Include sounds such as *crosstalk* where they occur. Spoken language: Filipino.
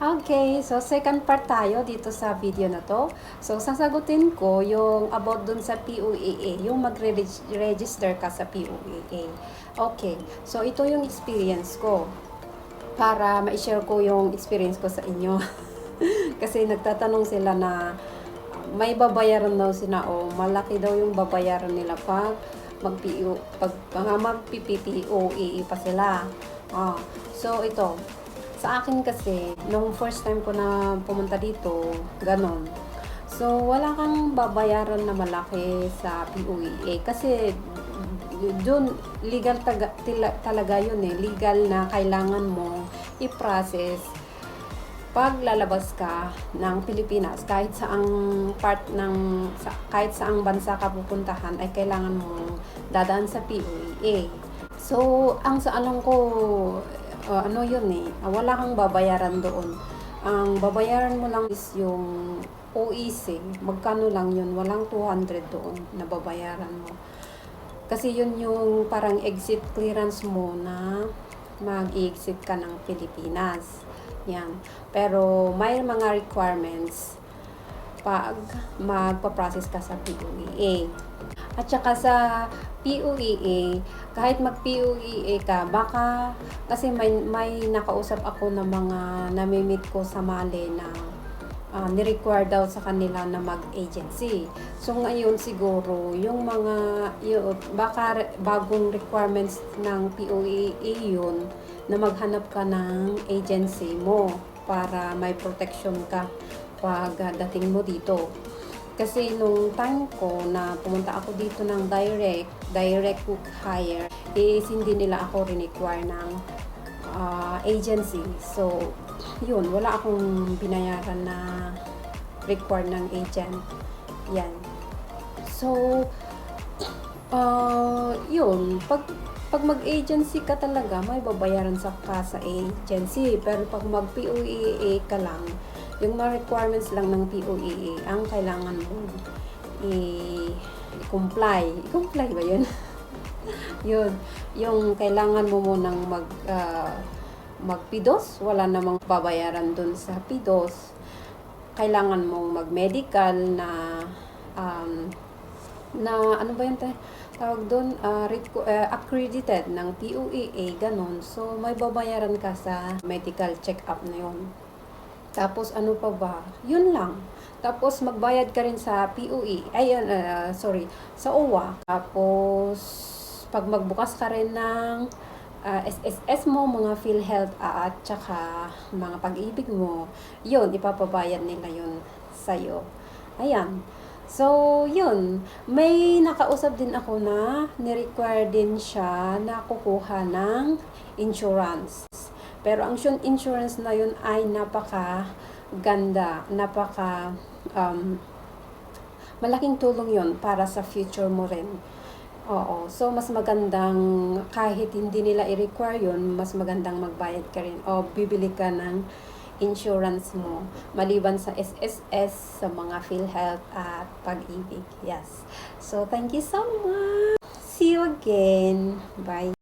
Okay, so second part tayo dito sa video na to. So sasagutin ko yung about dun sa PUAA, yung magre-register ka sa PUAA. Okay, so ito yung experience ko para ma-share ko yung experience ko sa inyo. *laughs* Kasi nagtatanong sila na may babayaran daw sila o malaki daw yung babayaran nila pag mag PU pag mga mag PPPOAA pa sila. Ah, so ito, sa akin kasi, nung first time ko na pumunta dito, ganon. So, wala kang babayaran na malaki sa PUEA kasi doon legal taga, tila, talaga yun eh. Legal na kailangan mo i-process pag lalabas ka ng Pilipinas, kahit saang part ng, sa, kahit saang bansa ka pupuntahan, ay kailangan mo dadaan sa PUEA. So, ang sa alam ko, uh, ano yun eh, ah, wala kang babayaran doon. Ang babayaran mo lang is yung OEC, magkano lang yun, walang 200 doon na babayaran mo. Kasi yun yung parang exit clearance mo na mag-exit ka ng Pilipinas. Yan. Pero may mga requirements pag magpa-process ka sa PUEA. At saka sa PUEA, kahit mag-PUEA ka, baka, kasi may, may nakausap ako ng mga namimit ko sa Mali na uh, ni-require daw sa kanila na mag-agency. So ngayon siguro, yung mga, yun, baka bagong requirements ng PUEA yun, na maghanap ka ng agency mo para may protection ka pag uh, dating mo dito. Kasi nung time ko na pumunta ako dito ng direct, direct hire, is hindi nila ako require ng uh, agency. So, yun, wala akong binayaran na require ng agent. Yan. So, uh, *clears throat* yun, pag pag mag-agency ka talaga, may babayaran sa ka sa agency. Pero pag mag-POEA ka lang, yung mga requirements lang ng POEA, ang kailangan mo i- i-comply. I-comply ba yun? *laughs* yun. Yung kailangan mo munang mag, uh, mag-PIDOS. Wala namang babayaran dun sa PIDOS. Kailangan mong mag-medical na um, na ano ba yun tayo? tawag doon, uh, reco- uh, accredited ng PUEA, ganun. So, may babayaran ka sa medical check-up na yun. Tapos, ano pa ba? Yun lang. Tapos, magbayad ka rin sa PUE. Ayun, uh, sorry, sa OWA. Tapos, pag magbukas ka rin ng uh, SSS mo, mga PhilHealth uh, at saka mga pag-ibig mo, yun, ipapabayad nila yun sa'yo. Ayan. So, yun. May nakausap din ako na ni-require din siya na kukuha ng insurance. Pero ang insurance na yun ay napaka ganda, napaka um, malaking tulong yun para sa future mo rin. Oo. So, mas magandang kahit hindi nila i-require yun, mas magandang magbayad ka rin o bibili ka ng insurance mo maliban sa SSS sa mga PhilHealth at pag-ibig. Yes. So, thank you so much. See you again. Bye.